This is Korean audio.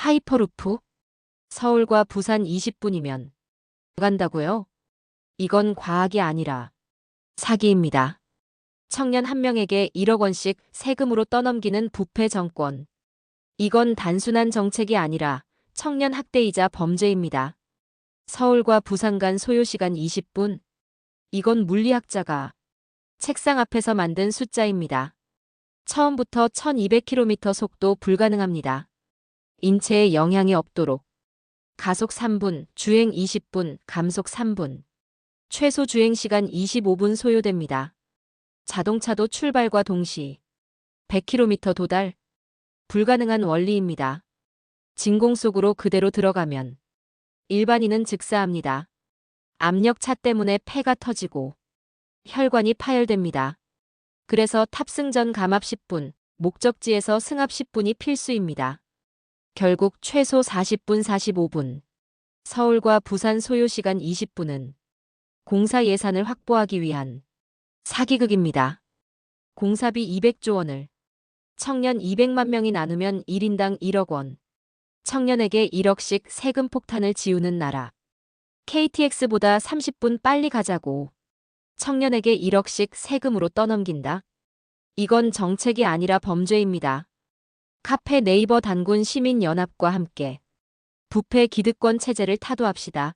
하이퍼루프? 서울과 부산 20분이면 간다고요? 이건 과학이 아니라 사기입니다. 청년 한 명에게 1억 원씩 세금으로 떠넘기는 부패 정권. 이건 단순한 정책이 아니라 청년 학대이자 범죄입니다. 서울과 부산 간 소요시간 20분. 이건 물리학자가 책상 앞에서 만든 숫자입니다. 처음부터 1200km 속도 불가능합니다. 인체에 영향이 없도록. 가속 3분, 주행 20분, 감속 3분. 최소 주행 시간 25분 소요됩니다. 자동차도 출발과 동시 100km 도달. 불가능한 원리입니다. 진공 속으로 그대로 들어가면 일반인은 즉사합니다. 압력 차 때문에 폐가 터지고 혈관이 파열됩니다. 그래서 탑승 전 감압 10분, 목적지에서 승합 10분이 필수입니다. 결국 최소 40분 45분. 서울과 부산 소요시간 20분은 공사 예산을 확보하기 위한 사기극입니다. 공사비 200조 원을 청년 200만 명이 나누면 1인당 1억 원. 청년에게 1억씩 세금 폭탄을 지우는 나라. KTX보다 30분 빨리 가자고. 청년에게 1억씩 세금으로 떠넘긴다. 이건 정책이 아니라 범죄입니다. 카페 네이버 단군 시민연합과 함께 부패 기득권 체제를 타도합시다.